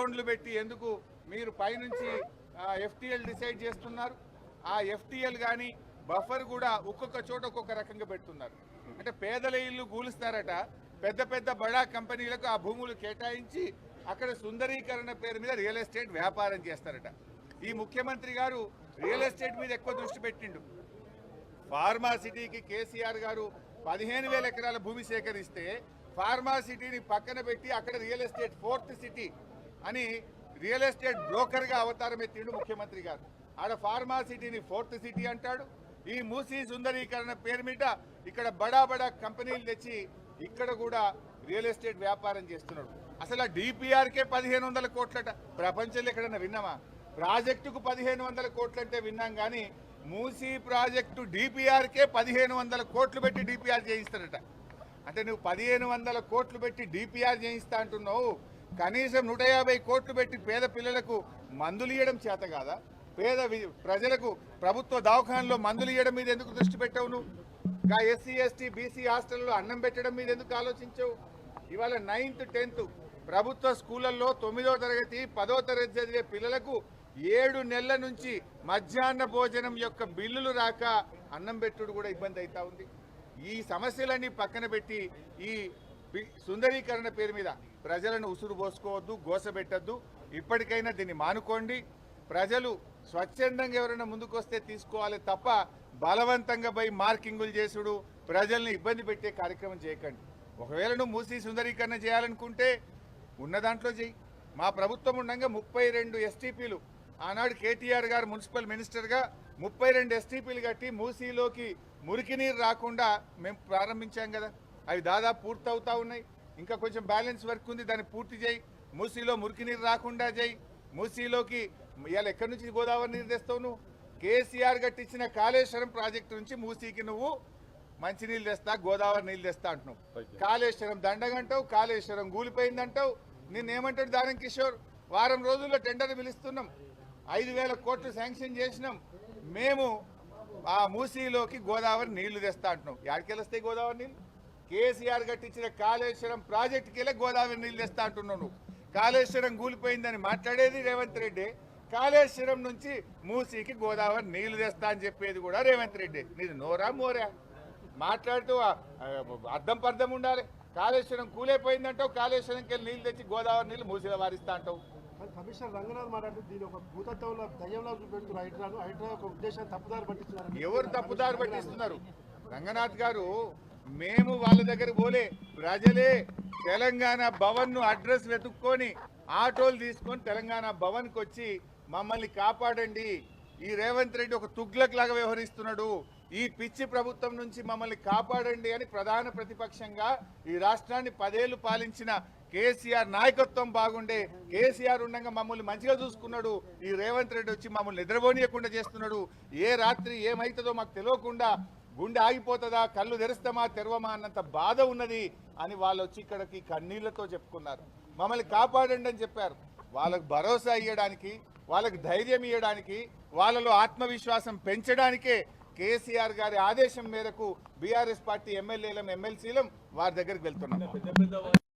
డ్రోన్లు పెట్టి ఎందుకు మీరు పైనుంచి ఎఫ్టీఎల్ డిసైడ్ చేస్తున్నారు? ఆ ఎఫ్టీఎల్ కానీ బఫర్ కూడా ఒక్కొక్క చోట ఒక్కొక్క రకంగా పెడుతున్నారు. అంటే పేదల ఇల్లు గూలుస్తారట. పెద్ద పెద్ద బడా కంపెనీలకు ఆ భూములు కేటాయించి అక్కడ సుందరీకరణ పేరు మీద రియల్ ఎస్టేట్ వ్యాపారం చేస్తారట. ఈ ముఖ్యమంత్రి గారు రియల్ ఎస్టేట్ మీద ఎక్కువ దృష్టి పెట్టిండు. ఫార్మా సిటీకి కేసీఆర్ గారు పదిహేను వేల ఎకరాల భూమి సేకరిస్తే ఫార్మా సిటీని పక్కన పెట్టి అక్కడ రియల్ ఎస్టేట్ ఫోర్త్ సిటీ అని రియల్ ఎస్టేట్ బ్రోకర్గా అవతారం ఎత్తిండు ముఖ్యమంత్రి గారు. ఆడ ఫార్మా సిటీని ఫోర్త్ సిటీ అంటాడు. ఈ మూసీ సుందరీకరణ పేరు మీద ఇక్కడ బడా బడా కంపెనీలు తెచ్చి ఇక్కడ కూడా రియల్ ఎస్టేట్ వ్యాపారం చేస్తున్నాడు. అసలు ఆ డిపిఆర్కే పదిహేను వందల కోట్లట. ప్రపంచంలో ఎక్కడన్నా విన్నామా? ప్రాజెక్టుకు పదిహేను వందల కోట్లంటే విన్నాం కానీ మూసీ ప్రాజెక్టు డిపిఆర్కే పదిహేను వందల కోట్లు పెట్టి డిపిఆర్ చేయిస్తాడట అంటే నువ్వు పదిహేను వందల కోట్లు పెట్టి డిపిఆర్ చేయిస్తా అంటున్నావు. కనీసం నూట యాభై కోట్లు పెట్టి పేద పిల్లలకు మందులు ఇవ్వడం చేత కాదా? పేద ప్రజలకు ప్రభుత్వ దవాఖానలో మందులు ఇవ్వడం మీద ఎందుకు దృష్టి పెట్టవు నువ్వు? ఇంకా ఎస్సీ ఎస్టీ బీసీ హాస్టల్లో అన్నం పెట్టడం మీద ఎందుకు ఆలోచించవు? ఇవాళ నైన్త్ టెన్త్ ప్రభుత్వ స్కూళ్ళల్లో తొమ్మిదో తరగతి పదో తరగతి చదివే పిల్లలకు ఏడు నెలల నుంచి మధ్యాహ్న భోజనం యొక్క బిల్లులు రాక అన్నం పెట్టుడు కూడా ఇబ్బంది అవుతా ఉంది. ఈ సమస్యలన్నీ పక్కన పెట్టి ఈ సుందరీకరణ పేరు మీద ప్రజలను ఉసురు పోసుకోవద్దు గోసబెట్టద్దు. ఇప్పటికైనా దీన్ని మానుకోండి. ప్రజలు స్వచ్ఛందంగా ఎవరైనా ముందుకొస్తే తీసుకోవాలి తప్ప బలవంతంగా పోయి మార్కింగులు చేసుడు ప్రజల్ని ఇబ్బంది పెట్టే కార్యక్రమం చేయకండి. ఒకవేళ నువ్వు మూసి సుందరీకరణ చేయాలనుకుంటే ఉన్న దాంట్లో చేయి. మా ప్రభుత్వం ఉండగా ముప్పై రెండు ఎస్టీపీలు. ఆనాడు కేటీఆర్ గారు మున్సిపల్ మినిస్టర్గా ముప్పై రెండు ఎస్టీపీలు కట్టి మూసీలోకి మురికి నీరు రాకుండా మేము ప్రారంభించాం కదా. అవి దాదాపు పూర్తవుతా ఉన్నాయి. ఇంకా కొంచెం బ్యాలెన్స్ వర్క్ ఉంది దాన్ని పూర్తి చేయి. మూసీలో మురికి నీరు రాకుండా చేయి. మూసీలోకి ఇవాళ ఎక్కడి నుంచి గోదావరి నీరు తెస్తావు నువ్వు? కేసీఆర్ కట్టించిన కాళేశ్వరం ప్రాజెక్టు నుంచి మూసీకి నువ్వు మంచినీళ్ళు తెస్తా గోదావరి నీళ్ళు తెస్తా అంటున్నావు. కాళేశ్వరం దండగంటావు కాళేశ్వరం కూలిపోయిందంటావు నిన్నేమంటాడు దానం కిషోర్? వారం రోజుల్లో టెండర్ పిలుస్తున్నాం. ఐదు వేల కోట్లు శాంక్షన్ చేసినాం. మేము ఆ మూసీలోకి గోదావరి నీళ్ళు తెస్తా అంటున్నాం. యాడికెళ్ళి వస్తాయి గోదావరి నీళ్ళు? కేసీఆర్ కట్టించిన కాళేశ్వరం ప్రాజెక్టుకి వెళ్ళి గోదావరి నీళ్ళు తెస్తా అంటున్నావు నువ్వు. కాళేశ్వరం కూలిపోయిందని మాట్లాడేది రేవంత్ రెడ్డి. కాళేశ్వరం నుంచి మూసీకి గోదావరి నీళ్ళు తెస్తా అని చెప్పేది కూడా రేవంత్ రెడ్డి. నీది నోరా మోరా? మాట్లాడుతూ అర్థం పర్థం ఉండాలి. కాళేశ్వరం కూలైపోయిందంటావు కాళేశ్వరంకి వెళ్ళి నీళ్ళు తెచ్చి గోదావరి నీళ్ళు మూసీలో వారిస్తా అంటావు. కమిషనర్ రంగనాథ్ మాట్లాడుతూ దీని ఒక భూతత్వంలో దయ్యంలో చూపెడుతున్నారు హైడ్రాను హైడ్రా ఒక ఉద్దేశాన్ని తప్పుదారి పట్టిస్తున్నారు ఎవరు తప్పుదారి పట్టిస్తున్నారు? రంగనాథ్ గారు మేము వాళ్ళ దగ్గర పోలే. ప్రజలే తెలంగాణ భవన్ను అడ్రస్ వెతుక్కొని ఆటోలు తీసుకొని తెలంగాణ భవన్కి వచ్చి మమ్మల్ని కాపాడండి. ఈ రేవంత్ రెడ్డి ఒక తుగ్లక్ లాగా వ్యవహరిస్తున్నాడు. ఈ పిచ్చి ప్రభుత్వం నుంచి మమ్మల్ని కాపాడండి అని ప్రధాన ప్రతిపక్షంగా ఈ రాష్ట్రాన్ని పదేళ్ళు పాలించిన కేసీఆర్ నాయకత్వం బాగుండే. కేసీఆర్ ఉండగా మమ్మల్ని మంచిగా చూసుకున్నాడు. ఈ రేవంత్ రెడ్డి వచ్చి మమ్మల్ని నిద్రపోనీయకుండా చేస్తున్నాడు. ఏ రాత్రి ఏమైతుందో మాకు తెలియకుండా గుండె ఆగిపోతుందా కళ్ళు తెరుస్తామా తెరవమా అన్నంత బాధ ఉన్నది అని వాళ్ళు వచ్చి ఇక్కడికి కన్నీళ్ళతో చెప్పుకున్నారు. మమ్మల్ని కాపాడండి అని చెప్పారు. వాళ్ళకు భరోసా ఇవ్వడానికి వాళ్ళకి ధైర్యం ఇవ్వడానికి వాళ్ళలో ఆత్మవిశ్వాసం పెంచడానికే కేసీఆర్ గారి ఆదేశం మేరకు బీఆర్ఎస్ పార్టీ ఎమ్మెల్యేలం ఎమ్మెల్సీలం వారి దగ్గరికి వెళ్తున్నాం.